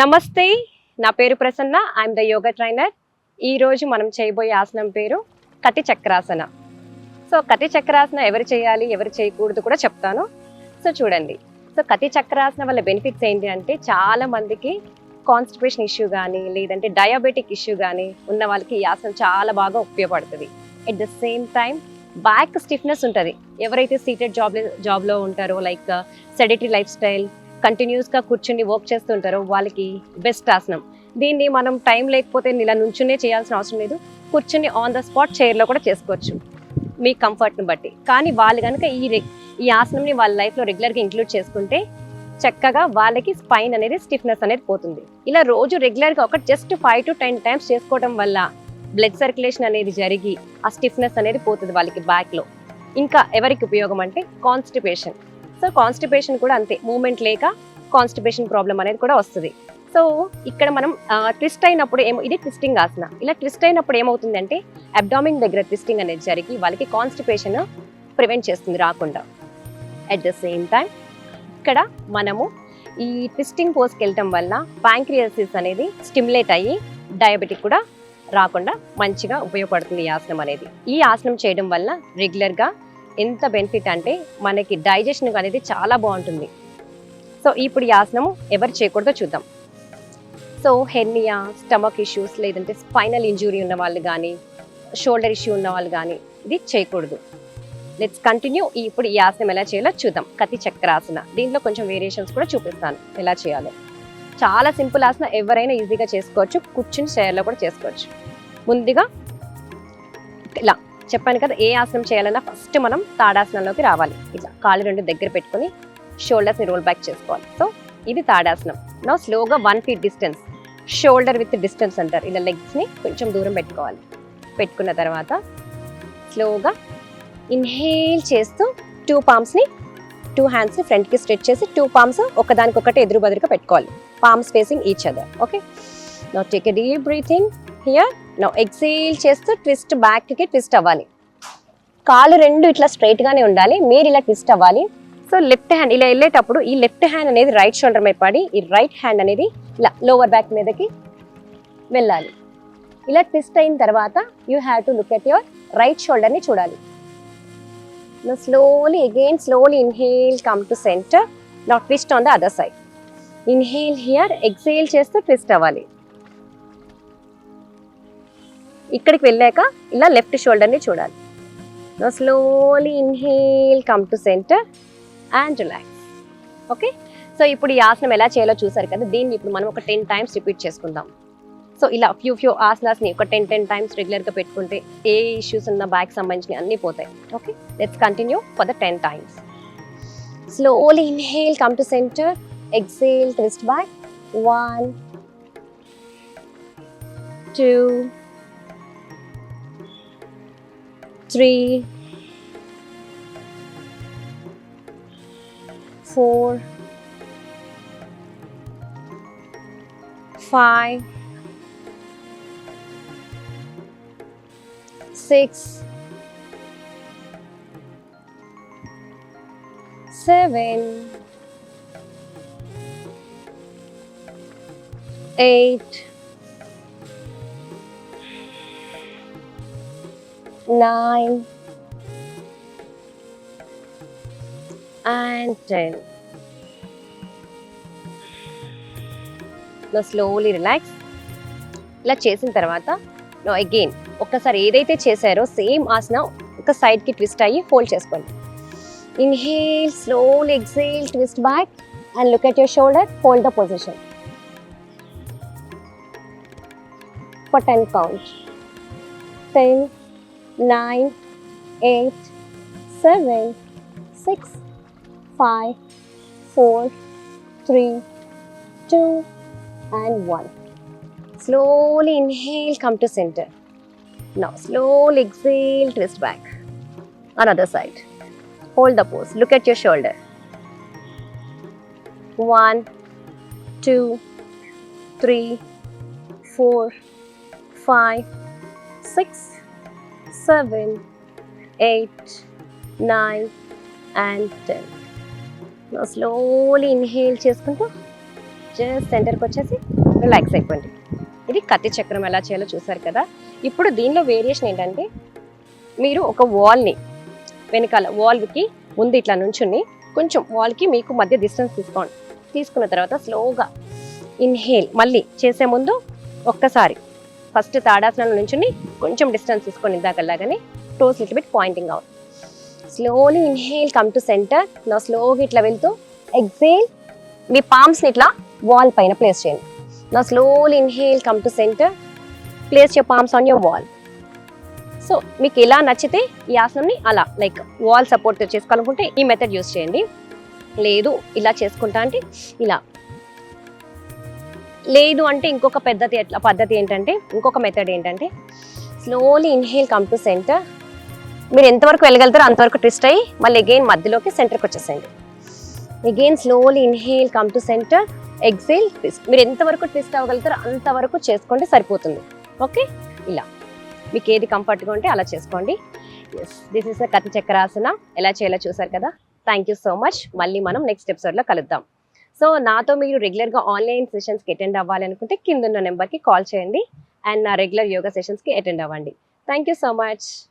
నమస్తే నా పేరు Prasanna I am the yoga trainer ఈ రోజు మనం చేయబోయే ఆసనం పేరు కటి చక్రాసన. సో కటి చక్రాసన ఎవరు చేయాలి ఎవరు చేయకూడదు కూడా చెప్తాను. సో చూడండి. సో కటి చక్రాసన వల్ల బెనిఫిట్స్ ఏంటి అంటే చాలా మందికి కాన్స్టిపేషన్ ఇష్యూ కానీ లేదంటే డయాబెటిక్ ఇష్యూ కానీ ఉన్న వాళ్ళకి ఈ ఆసనం చాలా బాగా ఉపయోగపడుతుంది. At the same time back stiffness ఉంటుంది. ఎవరైతే సీటెడ్ జాబ్ జాబ్లో ఉంటారో లైక్ సెడెటరీ లైఫ్ స్టైల్ కంటిన్యూస్గా కూర్చుని వర్క్ చేస్తుంటారో వాళ్ళకి బెస్ట్ ఆసనం. దీన్ని మనం టైం లేకపోతే ఇలా నుంచునే చేయాల్సిన అవసరం లేదు. కూర్చుని ఆన్ ద స్పాట్ చైర్లో కూడా చేసుకోవచ్చు. మీ కంఫర్ట్ని బట్టి. కానీ వాళ్ళు కనుక ఈ ఈ ఆసనంని వాళ్ళ లైఫ్లో రెగ్యులర్గా ఇంక్లూడ్ చేసుకుంటే చక్కగా వాళ్ళకి స్పైన్ అనేది స్టిఫ్నెస్ అనేది పోతుంది. ఇలా రోజు రెగ్యులర్గా ఒక just five to ten times చేసుకోవడం వల్ల బ్లడ్ సర్క్యులేషన్ అనేది జరిగి ఆ స్టిఫ్నెస్ అనేది పోతుంది వాళ్ళకి బ్యాక్లో ఇంకా ఎవరికి ఉపయోగం అంటే కాన్స్టిపేషన్ సో కాన్స్టిపేషన్ కూడా అంతే. మూమెంట్ లేక కాన్స్టిపేషన్ ప్రాబ్లం అనేది కూడా వస్తుంది. సో ఇక్కడ మనం ట్విస్ట్ అయినప్పుడు ఏమో ఇది ట్విస్టింగ్ ఆసన. ఇలా ట్విస్ట్ అయినప్పుడు ఏమవుతుందంటే అబ్డామిన్ దగ్గర ట్విస్టింగ్ అనేది జరిగి వాళ్ళకి కాన్స్టిపేషన్ ప్రివెంట్ చేస్తుంది రాకుండా. అట్ ద సేమ్ టైం ఇక్కడ మనము ఈ ట్విస్టింగ్ పోస్కి వెళ్ళటం వల్ల ప్యాంక్రియాసిస్ అనేది స్టిమ్యులేట్ అయ్యి డయాబెటిక్ కూడా రాకుండా మంచిగా ఉపయోగపడుతుంది ఈ ఆసనం అనేది. ఈ ఆసనం చేయడం వల్ల రెగ్యులర్గా ఎంత బెనిఫిట్ అంటే మనకి డైజెషన్ అనేది చాలా బాగుంటుంది. సో ఇప్పుడు ఈ ఆసనము ఎవరు చేయకూడదో చూద్దాం. సో హెర్నియా స్టమక్ ఇష్యూస్ లేదంటే స్పైనల్ ఇంజురీ ఉన్న వాళ్ళు కానీ షోల్డర్ ఇష్యూ ఉన్న వాళ్ళు కానీ ఇది చేయకూడదు. లెట్స్ కంటిన్యూ ఇప్పుడు ఈ ఆసనం ఎలా చేయాలో చూద్దాం. కతి చక్రాసన. దీంట్లో కొంచెం వేరియేషన్స్ కూడా చూపిస్తాను. ఎలా చేయాలో. చాలా సింపుల్ ఆసన. ఎవరైనా ఈజీగా చేసుకోవచ్చు. కూర్చుని చైర్లో కూడా చేసుకోవచ్చు. ముందుగా ఇలా. చెప్పాను కదా ఏ ఆసనం చేయాలన్నా ఫస్ట్ మనం తాడాసనంలోకి రావాలి. ఇట్లా కాళ్ళు రెండు దగ్గర పెట్టుకొని షోల్డర్స్ని రోల్ బ్యాక్ చేసుకోవాలి. సో ఇది తాడాసనం. నా స్లోగా one feet distance shoulder width distance అంటారు. ఇలా లెగ్స్ని కొంచెం దూరం పెట్టుకోవాలి. పెట్టుకున్న తర్వాత స్లోగా ఇన్హేల్ చేస్తూ టూ పామ్స్ని టూ హ్యాండ్స్ని ఫ్రంట్కి స్ట్రెచ్ చేసి టూ పామ్స్ ఒకదానికొకటి ఎదురు బదురుగా పెట్టుకోవాలి. Palms facing each other okay now take a deep breathing here now exhale చేస్తూ ట్విస్ట్ బ్యాక్కి ట్విస్ట్ అవ్వాలి. కాలు రెండు ఇట్లా స్ట్రైట్గానే ఉండాలి. మీరు ఇలా ట్విస్ట్ అవ్వాలి. సో లెఫ్ట్ హ్యాండ్ ఇలా వెళ్ళేటప్పుడు ఈ లెఫ్ట్ హ్యాండ్ అనేది రైట్ షోల్డర్ మీద పడి ఈ రైట్ హ్యాండ్ అనేది ఇలా లోవర్ బ్యాక్ మీదకి వెళ్ళాలి. ఇలా ట్విస్ట్ అయిన తర్వాత you have to look at your right షోల్డర్ని చూడాలి. Now slowly again slowly inhale come to center. Now twist on the other side. Inhale here exhale చేస్తే ట్విస్ట్ అవ్వాలి. ఇక్కడికి వెళ్ళాక ఇలా లెఫ్ట్ షోల్డర్ని చూడాలి. Now slowly inhale come to center and relax okay so ఇప్పుడు ఈ ఆసనం ఎలా చేయాలో చూసారు కదా? దీన్ని ఇప్పుడు మనం ఒక టెన్ టైమ్స్ రిపీట్ చేసుకుందాం. సో ఇలా ఫ్యూ ఫ్యూ ఆసనాస్ని ఒక టెన్ టెన్ టైమ్స్ రెగ్యులర్గా పెట్టుకుంటే ఏ ఇష్యూస్ ఉన్న బ్యాక్ సంబంధించినవి అన్నీ పోతాయి. Okay let's continue for the ten times slowly inhale come to center exhale twist back one two three four five, six, seven, eight, nine, and ten. Now slowly relax. ఇలా చేసిన తర్వాత no again ఒక్కసారి ఏదైతే చేశారో same ఆసన ఒక సైడ్కి twist అయ్యి fold చేసుకోండి. Inhale slowly exhale twist back and look at your shoulder hold the position for ten count ten nine eight seven six five four three two and one. Slowly inhale, come to center. Now, slowly exhale, twist back. Another side. Hold the pose. Look at your shoulder. One, two, three, four five six seven eight nine and ten slowly inhale చేసుకుంటూ just సెంటర్కి వచ్చేసి relax అయిపోయింది ఇది కత్తి చక్రం ఎలా చేయాలో చూసారు కదా. ఇప్పుడు దీనిలో వేరియేషన్ ఏంటంటే మీరు ఒక వాల్ని వెనకాల వాల్కి ముందు ఇట్లా నుంచుని కొంచెం వాల్కి మీకు మధ్య డిస్టెన్స్ తీసుకోండి. తీసుకున్న తర్వాత స్లోగా ఇన్హేల్ మళ్ళీ చేసే ముందు ఒక్కసారి ఫస్ట్ తాడాసనాల నుంచుని కొంచెం డిస్టెన్స్ తీసుకొని ఇందాకలాగానే toes little bit pointing out slowly inhale come to center నా స్లోగా ఇట్లా వెళ్తూ ఎగ్జేల్ మీ పామ్స్ని ఇట్లా వాల్ పైన ప్లేస్ చేయండి. నా slowly inhale come to center. Place your palms on your wall so మీకు ఎలా నచ్చితే ఈ ఆసనంని అలా లైక్ వాల్ సపోర్ట్ చేసుకోవాలనుకుంటే ఈ మెథడ్ యూస్ చేయండి. లేదు ఇలా చేసుకుంటా అంటే ఇలా. లేదు అంటే ఇంకొక పద్ధతి ఎట్లా పద్ధతి ఏంటంటే ఇంకొక మెథడ్ ఏంటంటే slowly inhale come to center మీరు ఎంతవరకు వెళ్ళగలుగుతారో అంతవరకు ట్విస్ట్ అయ్యి మళ్ళీ అగైన్ మధ్యలోకి సెంటర్కి వచ్చేసేయండి. Again slowly inhale come to center exhale twist మీరు ఎంతవరకు ట్విస్ట్ అవ్వగలుగుతారో అంతవరకు చేసుకోండి సరిపోతుంది. ఓకే ఇలా. మీకు ఏది కంఫర్ట్గా ఉంటే అలా చేసుకోండి. ఎస్ దిస్ ఇస్ కథ చక్రాసన ఎలా చేయాలో చూసారు కదా? థ్యాంక్ యూ సో మచ్ మళ్ళీ మనం నెక్స్ట్ ఎపిసోడ్లో కలుద్దాం. సో నాతో మీరు రెగ్యులర్గా ఆన్లైన్ సెషన్స్కి అటెండ్ అవ్వాలనుకుంటే కింద ఉన్న నెంబర్కి కాల్ చేయండి. అండ్ నా రెగ్యులర్ యోగా సెషన్స్కి అటెండ్ అవ్వండి. Thank you so much